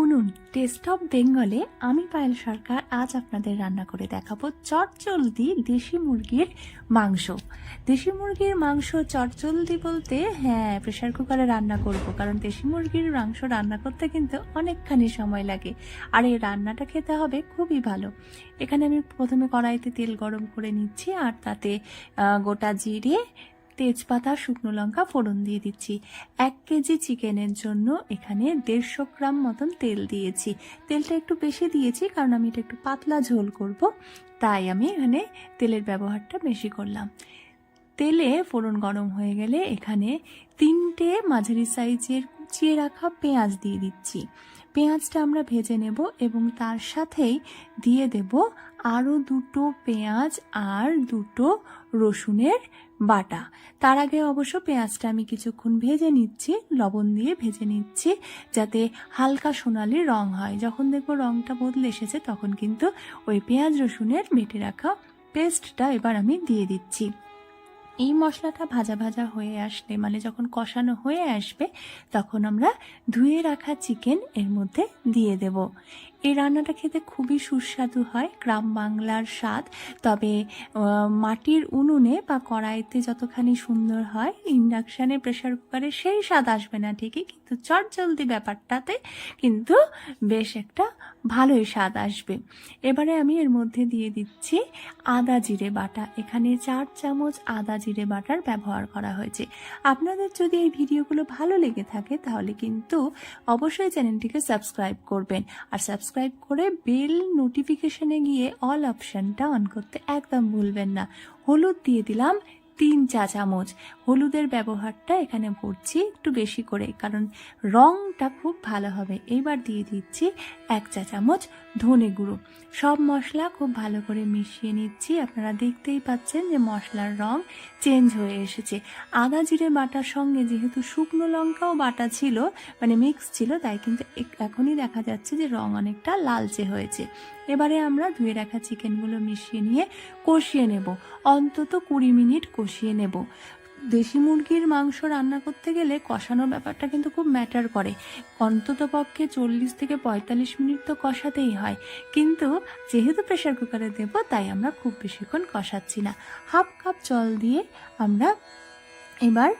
উনুন test of বেঙ্গলে আমি পায়েল সরকার আজ আপনাদের রান্না করে দেখাবো চটচলদি দেশি মুরগির মাংস। দেশি মুরগির মাংস চটচলদি বলতে হ্যাঁ প্রেশার কুকারে রান্না করব, কারণ দেশি মুরগির মাংস রান্না করতে কিন্তু অনেকখানি সময় লাগে, আর এই রান্নাটা খেতে হবে খুবই ভালো। এখানে আমি প্রথমে কড়াইতে তেল গরম করে নিচ্ছি, আর তাতে গোটা জিরে তেজপাতা, শুকনো লঙ্কা ফোড়ন দিয়ে দিচ্ছি। এক কেজি চিকেনের জন্য এখানে দেড়শো গ্রাম মতন তেল দিয়েছি। তেলটা একটু বেশি দিয়েছি কারণ আমি এটা একটু পাতলা ঝোল করব। তাই আমি এখানে তেলের ব্যবহারটা বেশি করলাম। তেলে ফোড়ন গরম হয়ে গেলে এখানে তিনটে মাঝারি সাইজের কুচিয়ে রাখা পেঁয়াজ দিয়ে দিচ্ছি। পেঁয়াজটা আমরা ভেজে নেব এবং তার সাথেই দিয়ে দেব আরও দুটো পেঁয়াজ আর দুটো রসুনের বাটা। তার আগে অবশ্য পেঁয়াজটা আমি কিছুক্ষণ ভেজে নিচ্ছি, লবণ দিয়ে ভেজে নিচ্ছি, যাতে হালকা সোনালি রং হয়। যখন দেখব রংটা বদলে এসেছে, তখন কিন্তু ওই পেঁয়াজ রসুনের বেটে রাখা পেস্টটা এবার আমি দিয়ে দিচ্ছি। এই মশলাটা ভাজা ভাজা হয়ে আসলে মানে যখন কষানো হয়ে আসবে, তখন আমরা ধুয়ে রাখা চিকেন এর মধ্যে দিয়ে দেব। এই রান্নাটা খেতে খুবই সুস্বাদু হয়, গ্রাম বাংলার স্বাদ। তবে মাটির উনুনে বা কড়াইতে যতখানি সুন্দর হয়, ইন্ডাকশানে প্রেশার কুকারে সেই স্বাদ আসবে না ঠিকই, কিন্তু চটজলদি ব্যাপারটাতে কিন্তু বেশ একটা ভালোই স্বাদ আসবে। এবারে আমি এর মধ্যে দিয়ে দিচ্ছি আদা জিরে বাটা। এখানে চার চামচ আদা জিরে বাটার ব্যবহার করা হয়েছে। আপনাদের যদি এই ভিডিওগুলো ভালো লেগে থাকে, তাহলে কিন্তু অবশ্যই চ্যানেলটিকে সাবস্ক্রাইব করবেন। আর সাবস্ক্রাইব করে বেল নোটিফিকেশনে গিয়ে অল অপশানটা অন করতে একদম ভুলবেন না। হলুদ দিয়ে দিলাম তিন চা চামচ হলুদের ব্যবহারটা এখানে করছি একটু বেশি করে, কারণ রংটা খুব ভালো হবে। এবার দিয়ে দিচ্ছি এক চা চামচ ধনে গুঁড়ো। সব মশলা খুব ভালো করে মিশিয়ে নিচ্ছি। আপনারা দেখতেই পাচ্ছেন যে মশলার রং চেঞ্জ হয়ে এসেছে। আদা, জিরে, বাটার সঙ্গে যেহেতু শুকনো লঙ্কাও বাটা ছিল মানে মিক্স ছিল, তাই কিন্তু এখনই দেখা যাচ্ছে যে রং অনেকটা লালচে হয়েছে। এবারে আমরা ধুয়ে রাখা চিকেনগুলো মিশিয়ে নিয়ে কষিয়ে নেব। অন্তত কুড়ি মিনিট কষিয়ে নেব। দেশি মুরগির মাংস রান্না করতে গেলে কষানোর ব্যাপারটা কিন্তু খুব ম্যাটার করে। অন্তত পক্ষে চল্লিশ থেকে পঁয়তাল্লিশ মিনিট তো কষাতেই হয়। কিন্তু যেহেতু প্রেশার কুকারে দেবো, তাই আমরা খুব বেশিক্ষণ কষাচ্ছি না। হাফ কাপ জল দিয়ে আমরা এবার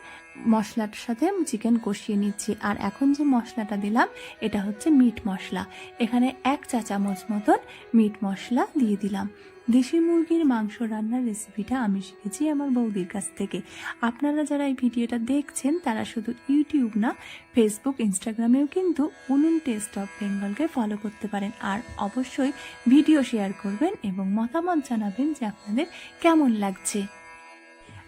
মশলাটার সাথে চিকেন কষিয়ে নিচ্ছি। আর এখন যে মশলাটা দিলাম, এটা হচ্ছে মিট মশলা। এখানে এক চা চামচ মতন মিট মশলা দিয়ে দিলাম। দেশি মুরগির মাংস রান্নার রেসিপিটা আমি শিখেছি আমার বৌদির কাছ থেকে। আপনারা যারা এই ভিডিওটা দেখছেন, তারা শুধু ইউটিউব না ফেসবুক ইনস্টাগ্রামেও কিন্তু উনুন টেস্ট অফ বেঙ্গলকে ফলো করতে পারেন। আর অবশ্যই ভিডিও শেয়ার করবেন এবং মতামত জানাবেন যে আপনাদের কেমন লাগছে।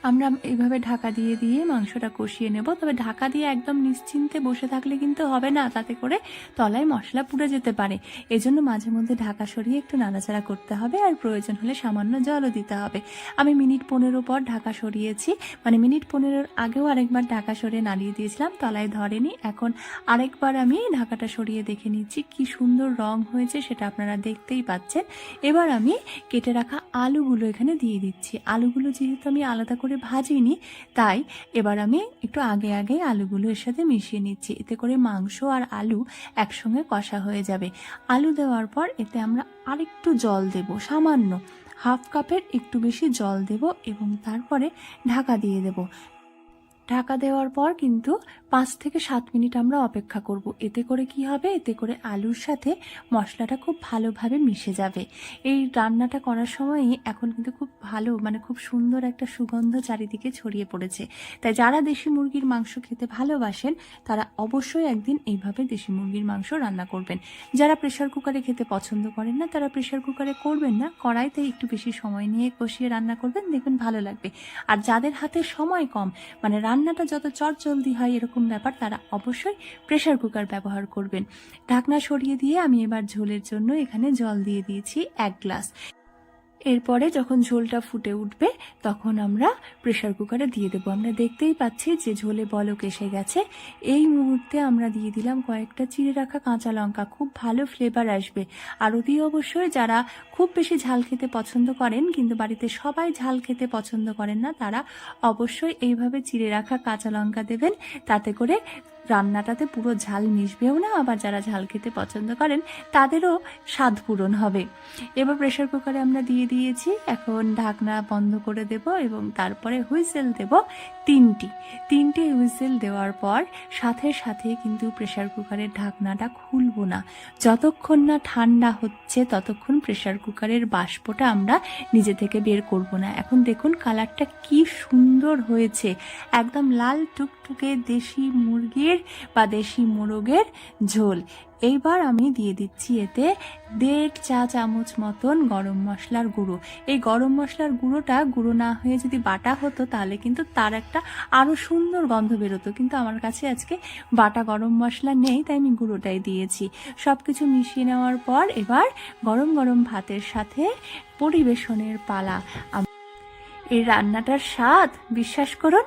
আমরা এইভাবে ঢাকা দিয়ে দিয়ে মাংসটা কষিয়ে নেব, তবে ঢাকা দিয়ে একদম নিশ্চিন্তে বসে থাকলে কিন্তু হবে না, তাতে করে তলায় মশলা পুড়ে যেতে পারে। এজন্য মাঝে মধ্যে ঢাকা সরিয়ে একটু নাড়াচাড়া করতে হবে আর প্রয়োজন হলে সামান্য জলও দিতে হবে। আমি মিনিট পনেরো পর ঢাকা সরিয়েছি মানে মিনিট পনেরোর আগেও আরেকবার ঢাকা সরিয়ে নাড়িয়ে দিয়েছিলাম, তলায় ধরেনি। এখন আরেকবার আমি ঢাকাটা সরিয়ে দেখে নিচ্ছি, কি সুন্দর রং হয়েছে সেটা আপনারা দেখতেই পাচ্ছেন। এবার আমি কেটে রাখা আলুগুলো এখানে দিয়ে দিচ্ছি। আলুগুলো যেহেতু আমি আলাদা করে ভাজিনি, তাই এবার আমি একটু আগে আগে আলুগুলো এর সাথে মিশিয়ে নিচ্ছি। এতে করে মাংস আর আলু একসঙ্গে কষা হয়ে যাবে। আলু দেওয়ার পর এতে আমরা আরেকটু জল দেব, সামান্য। হাফ কাপের একটু বেশি জল দেব এবং তারপরে ঢাকা দিয়ে দেব। ঢাকা দেওয়ার পর কিন্তু পাঁচ থেকে সাত মিনিট আমরা অপেক্ষা করব। এতে করে কি হবে? এতে করে আলুর সাথে মশলাটা খুব ভালোভাবে মিশে যাবে। এই রান্নাটা করার সময়ই এখন কিন্তু খুব ভালো মানে খুব সুন্দর একটা সুগন্ধ চারিদিকে ছড়িয়ে পড়েছে। তাই যারা দেশি মুরগির মাংস খেতে ভালোবাসেন, তারা অবশ্যই একদিন এইভাবে দেশি মুরগির মাংস রান্না করবেন। যারা প্রেশার কুকারে খেতে পছন্দ করেন না, তারা প্রেশার কুকারে করবেন না। কড়াইতে একটু বেশি সময় নিয়ে কষিয়ে রান্না করবেন, দেখবেন ভালো লাগবে। আর যাদের হাতে সময় কম মানে রান্নাটা যত চট জলদি হয় এরকম ব্যাপার, তারা অবশ্যই প্রেশার কুকার ব্যবহার করবেন। ঢাকনা সরিয়ে দিয়ে আমি এবার ঝোলের জন্য এখানে জল দিয়ে দিয়েছি এক গ্লাস এরপরে যখন ঝোলটা ফুটে উঠবে, তখন আমরা প্রেশার কুকারে দিয়ে দেবো। আমরা দেখতেই পাচ্ছি যে ঝোলে বলক এসে গেছে। এই মুহূর্তে আমরা দিয়ে দিলাম কয়েকটা চিড়ে রাখা কাঁচা লঙ্কা। খুব ভালো ফ্লেভার আসবে। আর অতি অবশ্যই যারা খুব বেশি ঝাল খেতে পছন্দ করেন, কিন্তু বাড়িতে সবাই ঝাল খেতে পছন্দ করেন না, তারা অবশ্যই এইভাবে চিড়ে রাখা কাঁচা লঙ্কা দেবেন। তাতে করে রান্নাটাতে পুরো ঝাল মিশবেও না, আবার যারা ঝাল খেতে পছন্দ করেন, তাদেরও স্বাদ পূরণ হবে। এবার প্রেশার কুকারে আমরা দিয়ে দিয়েছি, এখন ঢাকনা বন্ধ করে দেব এবং তারপরে হুইসেল দেব তিনটি। তিনটি হুইসেল দেওয়ার পর সাথে সাথে কিন্তু প্রেশার কুকারের ঢাকনাটা খুলবো না। যতক্ষণ না ঠান্ডা হচ্ছে, ততক্ষণ প্রেশার কুকারের বাষ্পটা আমরা নিজে থেকে বের করব না। এখন দেখুন কালারটা কি সুন্দর হয়েছে। একদম লাল টুকটুকে দেশি মুরগির বা দেশি মোরগের ঝোল। এইবার আমি দিয়ে দিচ্ছি এতে দেড় চা চামচ মতন গরম মশলার গুঁড়ো। এই গরম মশলার গুঁড়োটা গুঁড়ো না হয়ে যদি বাটা হতো তাহলে কিন্তু তার একটা আরও সুন্দর গন্ধ বেরোতো। কিন্তু আমার কাছে আজকে বাটা গরম মশলা নেই, তাই আমি গুঁড়োটাই দিয়েছি। সব কিছু মিশিয়ে নেওয়ার পর এবার গরম গরম ভাতের সাথে পরিবেশনের পালা। এই রান্নাটার স্বাদ, বিশ্বাস করুন।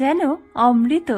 যেন অমৃত।